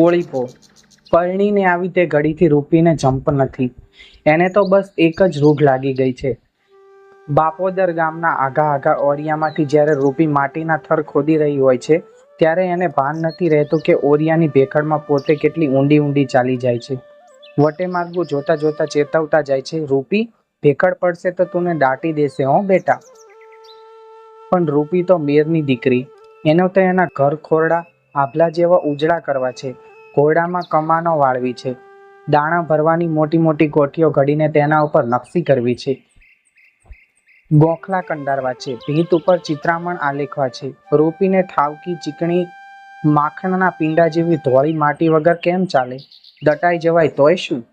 ઓળીપો પરણીને આવી તે ઘડીથી રૂપીને જંપ નથી. એને તો બસ એક જ રૂઘ લાગી ગઈ છે. બાપોદર ગામના આઘા આઘા ઓરિયામાંથી જ્યારે રૂપી માટીના થર ખોદી રહી હોય છે, ત્યારે એને ભાન નથી રહેતું કે ઓરિયાની ભેખડમાં પોતે કેટલી ઊંડી ઊંડી ચાલી જાય છે. વટે માર્ગું જોતા જોતા ચેતવતા જાય છે, રૂપી, ભેખડ પડશે તો તુને દાટી દેશે હો, બેટા. પણ રૂપી તો મેરની દીકરી. એનો તો એના ઘર ખોરડા, આભલા જેવા ઉજળા કરવા છે. ઘોડામાં કમાનો વાળવી છે. દાણા ભરવાની મોટી મોટી કોઠીઓ ઘડીને તેના ઉપર નકશી કરવી છે. ગોખલા કંડારવા છે. ભીત ઉપર ચિત્રામણ આલેખવા છે. રૂપીને ઠાવકી, ચીકણી, માખણના પીંડા જેવી ધોળી માટી વગર કેમ ચાલે? દટાઈ જવાય તોય શું?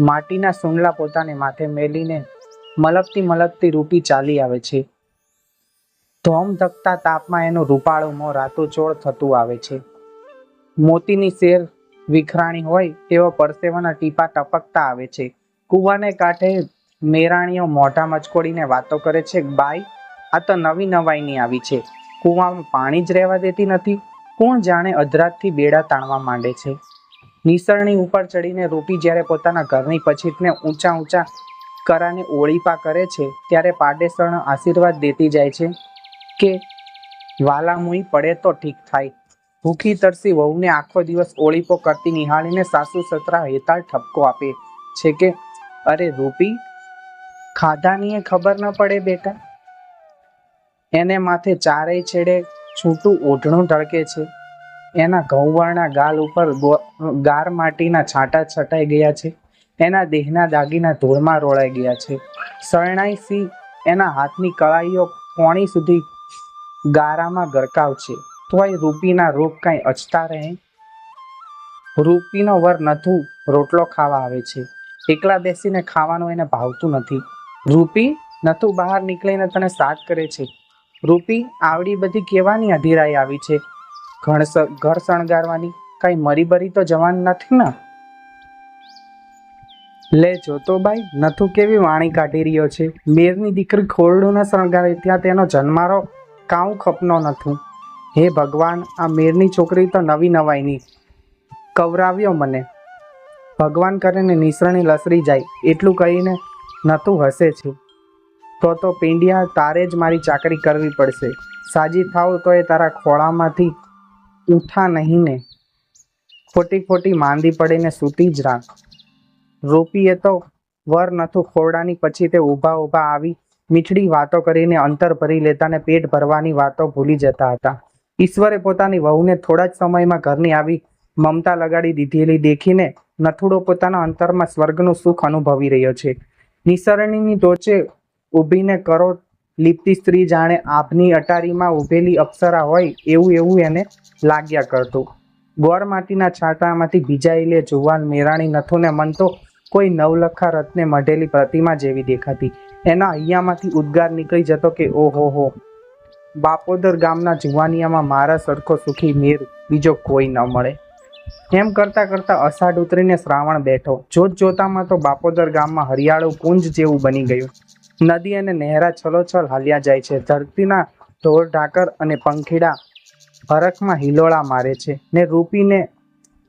માટીના સુંડલા પોતાને માથે મેલીને મલકતી મલકતી રૂપી ચાલી આવે છે. ધોમ ધકતા તાપમાં એનું રૂપાળું મોં રાતોચોળ થતું આવે છે. મોતીની શેર વિખરાણી હોય તેવા પરસેવાના ટીપા ટપકતા આવે છે. કૂવાને કાંઠે મેરાણીઓ મોઢા મચકોડીને વાતો કરે છે, બાઈ, આ તો નવી નવાઈની આવી છે. કૂવામાં પાણી જ રહેવા દેતી નથી. કોણ જાણે અધરાતથી બેડા તાણવા માંડે છે. નિસરણી ઉપર ચડીને રૂપી જ્યારે પોતાના ઘરની પછીતને ઊંચા ઊંચા કરાને ઓળીપા કરે છે, ત્યારે પાડેસરનો આશીર્વાદ દેતી જાય છે કે વાલામુઈ પડે તો ઠીક થાય. ભૂખી તરસી વહુને આખો દિવસ ઓળીપો કરતી નિહાળીને સાસુ સસરા હેતાળ ઠપકો આપે છે કે, અરે રૂપી ખાધાની ખબર ન પડે બેટા. એને માથે ચારેય છેડે છૂટું ઓઢણું ઢળકે છે. એના ઘઉંવર્ણા ગાલ ઉપર ગાર માટીના છાંટા છટાઈ ગયા છે. એના દેહના દાગીના ધૂળમાં રોળાઈ ગયા છે. શરણાઈ સિંહ એના હાથની કળાઈઓ કોણી સુધી ગારામાં ગરકાવ છે. તોય રૂપીના રોગ કાંઈ અચતા રહે? રૂપીનો વર નથું રોટલો ખાવા આવે છે. એકલા બેસીને ખાવાનું એને ભાવતું નથી. રૂપી નથું બહાર નીકળીને તને સાથ કરે છે. રૂપી આવડી બધી કેવાની અધીરાઈ આવી છે. ઘર શણગારવાની કાંઈ મરી બરી તો જવાન નથી ને? લે જોતો બાઈ, નથું કેવી વાણી કાઢી રહ્યો છે? મેરની દીકરી ખોરડું ને શણગારે ત્યાં તેનો જન્મારો કાઉ ખપનો નથું? હે ભગવાન, આ મેરની છોકરી તો નવી નવાઈની. કવરાવ્યો મને. ભગવાન કરીને નિસરણી લસરી જાય, એટલું કહીને નથું હસે છે. તો તો પીંડિયા, તારે જ મારી ચાકરી કરવી પડશે. સાજી થાવ તો એ તારા ખોળામાંથી ઉઠા નહીં ને ખોટી ખોટી માંદી પડીને સૂતી જ રાખ. રૂપીએ તો વર નથું ખોરડાની પછી તે ઊભા ઊભા આવી મીઠડી વાતો કરીને અંતર ભરી લેતા ને પેટ ભરવાની વાતો ભૂલી જતા હતા. ઈશ્વરે પોતાની વહુને થોડા જ સમયમાં ઘરની આવી મમતા લગાડી દીધેલી દેખીને નથુડો પોતાના અંતરમાં સ્વર્ગનું સુખ અનુભવી રહ્યો છે. નિસરણીની ટોચે ઊભીને કરો લીપતી સ્ત્રી જાણે આભની અટારીમાં ઊભેલી અપ્સરા હોય એવું એવું એને લાગ્યા કરતું. ગોર માટીના છાંટામાંથી ભીજાયેલી જુવાન મેરાણી નથુને મન તો કોઈ નવલખા રત્ને મઢેલી પ્રતિમા જેવી દેખાતી. એના અહીંયામાંથી ઉદ્ગાર નીકળી જતો કે ઓહો હો બાપોદર ગામના જુવાનિયામાં મારા સરખો સુખી મેર બીજો કોઈ ન મળે. એમ કરતા કરતા અષાઢ ઉતરીને શ્રાવણ બેઠો. જોત જોતામાં તો બાપોદર ગામમાં હરિયાળું કુંજ જેવું બની ગયું. નદી અને નહેરા છલોછલ હાલ્યા જાય છે. ધરતીના ઢોર ઢાકર અને પંખીડા હરખમાં હિલોળા મારે છે ને રૂપીને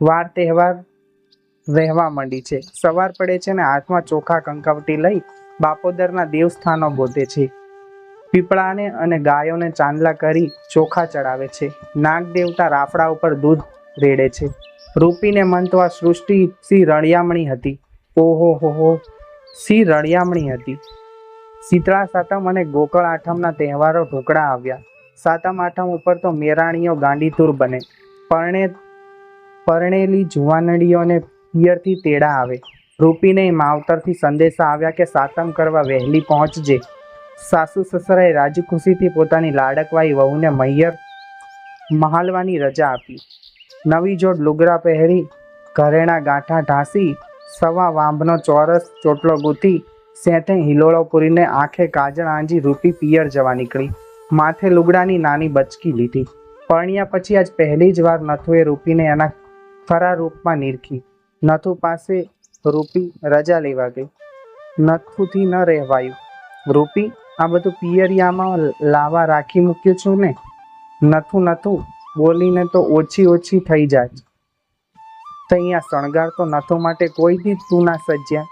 વાર તહેવાર રહેવા માંડી છે. સવાર પડે છે ને હાથમાં ચોખા કંકાવટી લઈ બાપોદરના દેવસ્થાનો ગોતે છે. પીપળાને અને ગાયોને ચાંદલા કરી ચોખા ચડાવે છે. નાગ દેવતા રાફડા ઉપર દૂધ રેડે છે. રૂપીને આ સૃષ્ટિ સી રળિયામણી હતી. ઓહો, હો હો સી રળિયામણી હતી. શીતળા, સાતમ અને ગોકળ આઠમના તહેવારો ઢોકળા આવ્યા. સાતમ આઠમ ઉપર તો મેરાણીઓ ગાંડીતુર બને. પરણે, પરણેલી જુવાનડીઓને પિયરથી તેડા આવે. રૂપીને માવતરથી સંદેશા આવ્યા કે સાતમ કરવા વહેલી પહોંચજે. સાસુ સસરાએ રાજખુશીથી પોતાની લાડકવાઈ વહુને મૈયર મહાલવાની રજા આપી. નવી જોડ લુગડા પહેરી, ઘરેણા ગાંઠા ઢાંસી, સવા વાંભનો ચોરસ, ચોટલો ગૂંથી સેઠે હિલોળો પૂરીને આંખે કાજળ આંજી રૂપી પિયર જવા નીકળી. માથે લુગડાની નાની બચકી લીધી. પરણ્યા પછી આજ પહેલી જ વાર નથુએ રૂપીને એના ખરા રૂપમાં નીરખી. નથુ પાસે રૂપી રજા લેવા ગઈ. નથુથી ન રહેવાયું. રૂપી આ બધું પિયરિયામાં લાવા રાખી મૂક્યું છું ને, નથું નથું, બોલીને તો ઓછી ઓછી થઈ જાય તો અહીંયા શણગાર તો નથો માટે કોઈ દી તું ના સજ્યા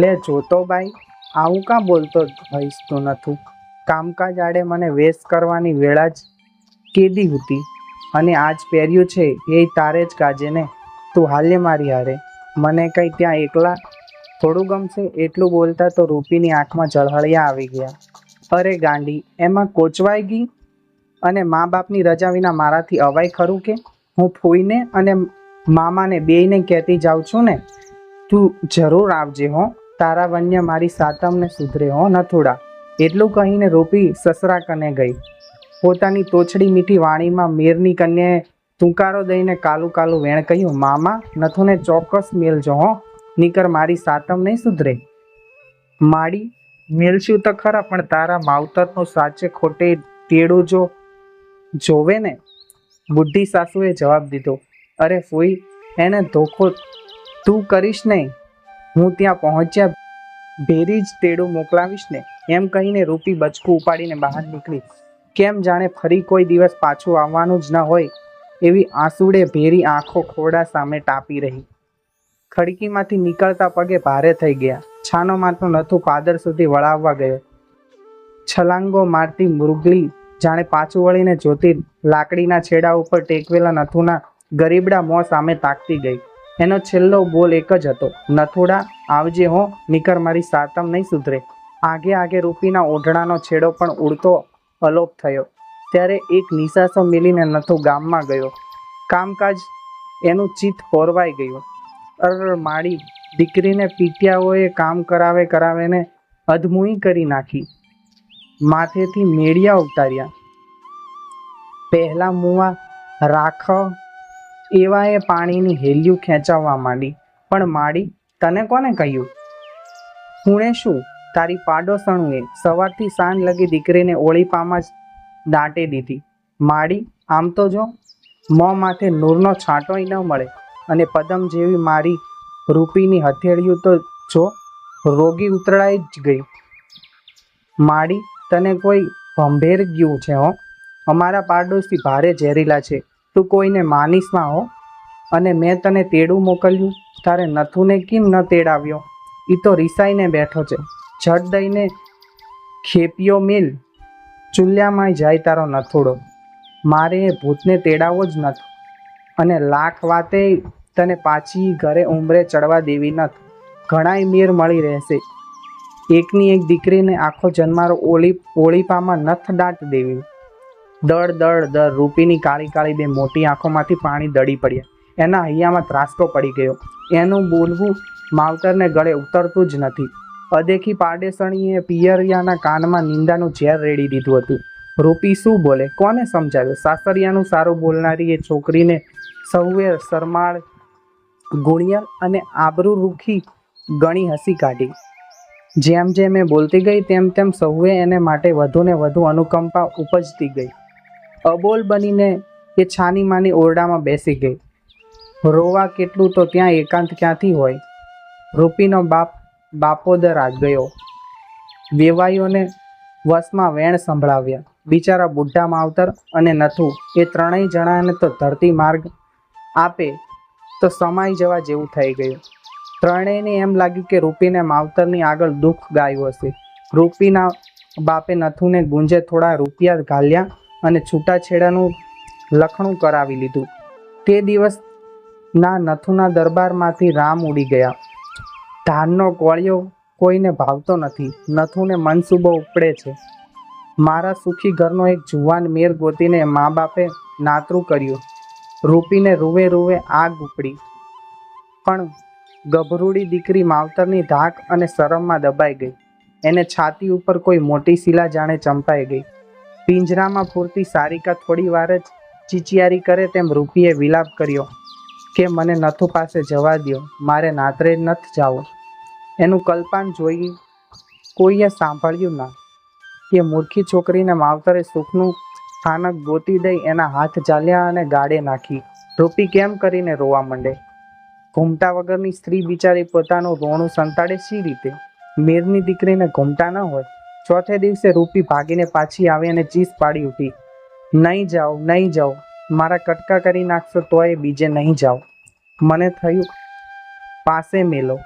લે જોતો બાઈ, આવું કાં બોલતો હોઈશ તું નથું? કામકાજ આડે મને વેશ કરવાની વેળા જ કેદી હતી? અને આજ પહેર્યું છે, એ તારે જ કાજે ને? તું હાલે મારી હારે. મને કંઈ ત્યાં એકલા થોડું ગમશે એટલું બોલતા તો રૂપીની આંખમાં જળહળિયા આવી ગયા. અરે ગાંડી, એમાં કોચવાઈ ગઈ? અને મા બાપની રજા વિના મારાથી અવાય ખરું કે? હું ફૂઈને અને મામાને બેયને કહેતી જાઉં છું ને, તું જરૂર આવજે હો. તારા વન્ય મારી સાતમને સુધરે હો, નથુડા. એટલું કહીને રૂપી સસરા કને ગઈ. પોતાની તોછડી મીઠી વાણીમાં મેરની કન્યાએ તુંકારો દઈને કાલું કાલું વેણ કહ્યું, મામા, નથુને ચોક્કસ મેલજો હો. નીકર મારી સાતમ નહીં સુધરે. માડી, મેલશું તો ખરા, પણ તારા માવતરનું સાચે ખોટે તેડું જો જોવે ને બુઢી સાસુએ જવાબ દીધો. અરે ફોઈ, એને ધોખો તું કરીશ નહીં. હું ત્યાં પહોંચ્યા ભેરી જ તેડું મોકલાવીશ ને, એમ કહીને રૂપી બચકું ઉપાડીને બહાર નીકળી. કેમ જાણે ફરી કોઈ દિવસ પાછું આવવાનું જ ન હોય, એવી આંસુડે ભેરી આંખો ખોડા સામે ટાપી રહી. ખડકીમાંથી નીકળતા પગે ભારે થઈ ગયા. છાનો મારતો નથું પાદર સુધી વળાવવા ગયો. છલાંગો મારતી મૃગલી જાણે પાછું વળીને જોતી લાકડીના છેડા ઉપર ટેકવેલા નથુના ગરીબડા મોં સામે તાકતી ગઈ. એનો છેલ્લો બોલ એક જ હતો. નથુડા, આવજે હો, નીકર મારી સાતમ નહીં સુધરે. આગે આગે રૂપીના ઓઢણાનો છેડો પણ ઉડતો અલોપ થયો. ત્યારે એક નિશાસો મિલીને નથુ ગામમાં ગયો. કામકાજ એનું ચિત્ત પોરવાઈ ગયું. અર માડી દીકરીને પીટિયાઓએ કામ કરાવે કરાવેને અધમુઈ કરી નાખી. માથેથી મેળિયા ઉતાર્યા. પહેલા મુવા રાખ એવા એ પાણીની હેલ્યું ખેંચાવવા માંડી, પણ માડી, તને કોને કહ્યું? હુણે શું? તારી પાડોસણુએ સવારથી સાંજ લગી દીકરીને ઓળીપામાં જ દાંટી દીધી. માડી, આમ તો જો, મોં માથે નૂરનો છાંટોય ન મળે. અને પદમ જેવી મારી રૂપીની હથેળીયું તો જો રોગી ઉતરાઈ જ ગઈ. માડી તને કોઈ ભંભેર ગયું છે, હો? અમારા પાડોશી ભારે ઝેરીલા છે. તું કોઈને માનીશમાં હો? અને મેં તને તેડું મોકલ્યું, તારે નથુને કેમ ન તેડાવ્યો? એ તો રિસાઈને બેઠો છે. જટ દઈને ખેપિયો મિલ. ચૂલ્યામાં જાય તારો નથુડો. મારે એ ભૂતને તેડાવવો જ નથી. અને લાખ વાતે તને પાછી ઘરે ઉંમરે ચડવા દેવી નથી. ઘણાય મેર મળી રહેશે. એકની એક દીકરીને આખો જન્મારો ઓળી ઓળીપામાં નથ દાંટ દેવી. દળ દળ દર રૂપીની કાળી કાળી બે મોટી આંખોમાંથી પાણી દડી પડ્યા. એના હૈયામાં ત્રાસકો પડી ગયો. એનું બોલવું માવતરને ગળે ઉતરતું જ નથી. અદેખી પાડેસણીએ પિયરિયાના કાનમાં નિંદાનું ઝેર રેડી દીધું હતું. રૂપી શું બોલે? કોને સમજાવ્યો? સાસરિયાનું સારું બોલનારી એ છોકરીને સૌએ સરમાળ ગુણિયલ અને આબરૂ રૂખી ગણી હસી કાઢી. જેમ જેમ એ બોલતી ગઈ, તેમ તેમ સૌએ એને માટે વધુને વધુ અનુકંપા ઉપજતી ગઈ. અબોલ બનીને એ છાની માની ઓરડામાં બેસી ગઈ. રોવા કેટલું તો ત્યાં એકાંત ક્યાંથી હોય? રૂપીનો બાપ બાપોદર આ ગયો. વેવાઈઓને વસમાં વેણ સંભળાવ્યા. બિચારા બુઢા માવતર અને નથુ. એ ત્રણેય જણાને તો ધરતી માર્ગ આપે તો સમાઈ જવા જેવું થઈ ગયું. ત્રણેયને એમ લાગ્યું કે રૂપીને માવતરની આગળ દુઃખ ગાયું હશે. રૂપીના બાપે નથુને ગુંજે થોડા રૂપિયા ઘાલ્યા અને છૂટાછેડાનું લખણું કરાવી લીધું. તે દિવસના નથુના દરબારમાંથી રામ ઉડી ગયા. ધાનનો કોળિયો કોઈને ભાવતો નથી. નથુને મનસુબો ઉપડે છે. મારા સુખી ઘરનો એક જુવાન મેર ગોતીને મા બાપે નાતરું કર્યું. રૂપીને રૂવે રૂવે આગ ઉપડી. પણ ગભરૂડી દીકરી માવતરની ધાક અને શરમમાં દબાઈ ગઈ. એને છાતી ઉપર કોઈ મોટી શિલા જાણે ચંપાઈ ગઈ. પિંજરામાં પૂરતી સારિકા થોડી વાર જ ચીચિયારી કરે તેમ રૂપીએ વિલાપ કર્યો કે મને નથુ પાસે જવા દ્યો, મારે નાતરે નથ જાવું. એનું કલ્પાન જોઈ કોઈએ સાંભળ્યું ના કે મૂર્ખી છોકરીને માવતરે સુખનું સ્થાનક ગોતી દઈ એના હાથ ચાલ્યા અને ગાડે નાખી. રૂપી કેમ કરીને રોવા માંડે? ઘૂમટા વગરની સ્ત્રી બિચારી પોતાનું રોણું સંતાડે શી રીતે? મેરની દીકરીને ઘૂમટા ન હોય. ચોથે દિવસે રૂપી ભાગીને પાછી આવી અને ચીસ પાડી ઉઠી. નહીં જાઓ નહીં જાઓ. મારા કટકા કરી નાખશો તોય બીજે નહીં જાઓ. મને થયું, પાસે મેલો.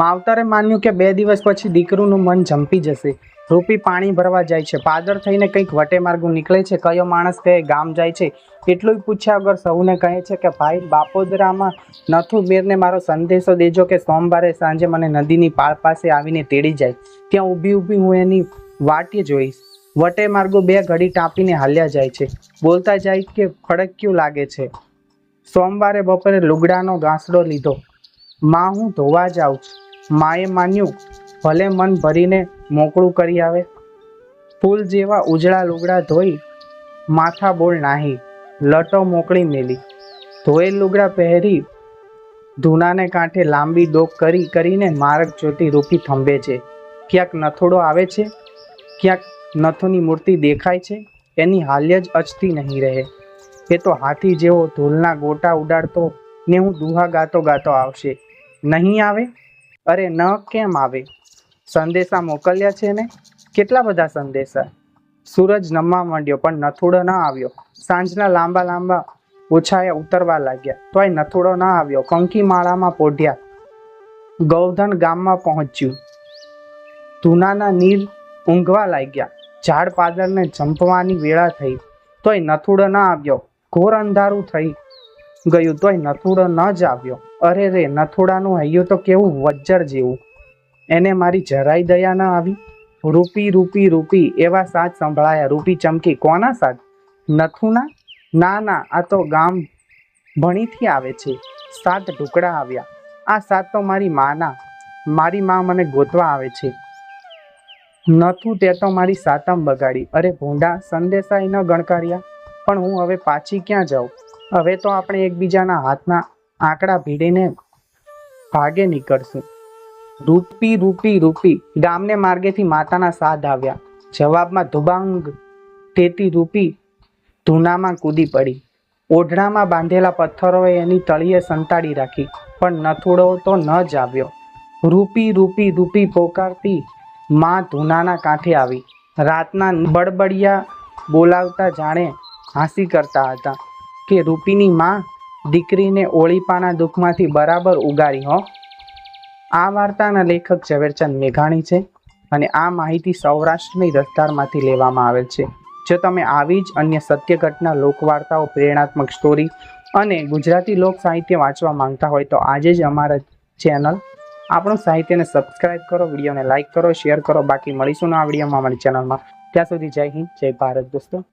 માવતરે માન્યું કે બે દિવસ પછી દીકરીનું મન જંપી જશે. રૂપી પાણી ભરવા જાય છે. પાદર થઈને કંઈક વટે માર્ગું નીકળે છે. કયો માણસ કહે, ગામ જાય છે. એટલું પૂછ્યા વગર સૌને કહે છે કે, ભાઈ, બાપોદરામાં નથુ મેરને મારો સંદેશો દેજો કે સોમવારે સાંજે મને નદીની પાળ પાસે આવીને તેડી જાય. ત્યાં ઊભી ઊભી હું એની વાટે જોઈશ. વટે માર્ગો બે ઘડી ટાંપીને હાલ્યા જાય છે. બોલતા જાય કે ફડક્યું લાગે છે? સોમવારે બપોરે લુગડાનો ઘાસડો લીધો. માં હું ધોવા જાઉં. છું માએ માન્યું, ભલે મન ભરીને મોકળું કરી આવે. ફૂલ જેવા ઉજળા લુગડા ધોઈ માથા બોળ નાહી, લટો મોકળી મેલી. ધોયેલ લુગડા પહેરી ધૂનાને કાંઠે લાંબી ડોક કરી, કરીને માર્ગ જોતી રૂપી થંભે છે. ક્યાંક નથોડો આવે છે, ક્યાંક નથોની મૂર્તિ દેખાય છે, એની હાલ્ય જ અચતી નહીં રહે. એ તો હાથી જેવો ધૂલના ગોટા ઉડાડતો ને હું દુહા ગાતો ગાતો આવશે. નહીં આવે? અરે ન કેમ આવે? સંદેશા મોકલ્યા છે ને? કેટલા બધા સંદેશા? સૂરજ નમવા માંડ્યો, પણ નથુડો ન આવ્યો. સાંજના લાંબા લાંબા ઓછાએ ઉતરવા લાગ્યા. તોય નથુડો ન આવ્યો. કંકી માળામાં પોઢ્યા. ગૌધન ગામમાં પહોંચ્યું. ધૂનાના નીર ઊંઘવા લાગ્યા. ઝાડ પાદરને જંપવાની વેળા થઈ. તોય નથુડો ન આવ્યો. ઘોર અંધારું થઈ ગયું. તોય નથુડો ન જ આવ્યો. અરે રે, નથુડાનું હૈયું તો કેવું વજ્જર જેવું. એને મારી જરાય દયા ન આવી. રૂપી રૂપી રૂપી, એવા સાજ સંભળાયા. રૂપી ચમકી, કોના સાજ? નથુના? ના ના, આ તો ગામ ભણીથી આવે છે. સાત ઢુકડા આવ્યા. આ સાત તો મારી માના. મારી માં મને ગોતવા આવે છે. નથું તે તો મારી સાતમ બગાડી. અરે ભૂંડા, સંદેશાય ન ગણકાર્યા. પણ હું હવે પાછી ક્યાં જાઉં? હવે તો આપણે એકબીજાના હાથના આંકડા ભીડીને ભાગે નીકળશું. રૂપી રૂપી રૂપી ગામને માર્ગેથી માતાના સાધ આવ્યા. જવાબમાં ધુબાંગ તેતી રૂપી ધૂનામાં કૂદી પડી. ઓઢણામાં બાંધેલા પથ્થરોએ એની તળીએ સંતાડી રાખી, પણ નથોડો તો ન જ આવ્યો. રૂપી રૂપી રૂપી પોકારતી માં ધૂનાના કાંઠે આવી. રાતના બડબડિયા બોલાવતા જાણે હાંસી કરતા હતા કે રૂપીની માં દીકરીને ઓળીપાના દુઃખમાંથી બરાબર ઉગારી, હો. આ વાર્તાના લેખક ઝવેરચંદ મેઘાણી છે અને આ માહિતી સૌરાષ્ટ્રની દસ્તારમાંથી લેવામાં આવેલ છે. જો તમે આવી જ અન્ય સત્ય ઘટના, લોકવાર્તાઓ, પ્રેરણાત્મક સ્ટોરી અને ગુજરાતી લોક સાહિત્ય વાંચવા માંગતા હોય તો આજે જ અમારા ચેનલ આપણું સાહિત્યને સબસ્ક્રાઇબ કરો, વિડીયોને લાઇક કરો, શેર કરો. બાકી મળીશું ના વિડીયોમાં અમારી ચેનલમાં. ત્યાં સુધી જય હિન્દ, જય ભારત દોસ્તો.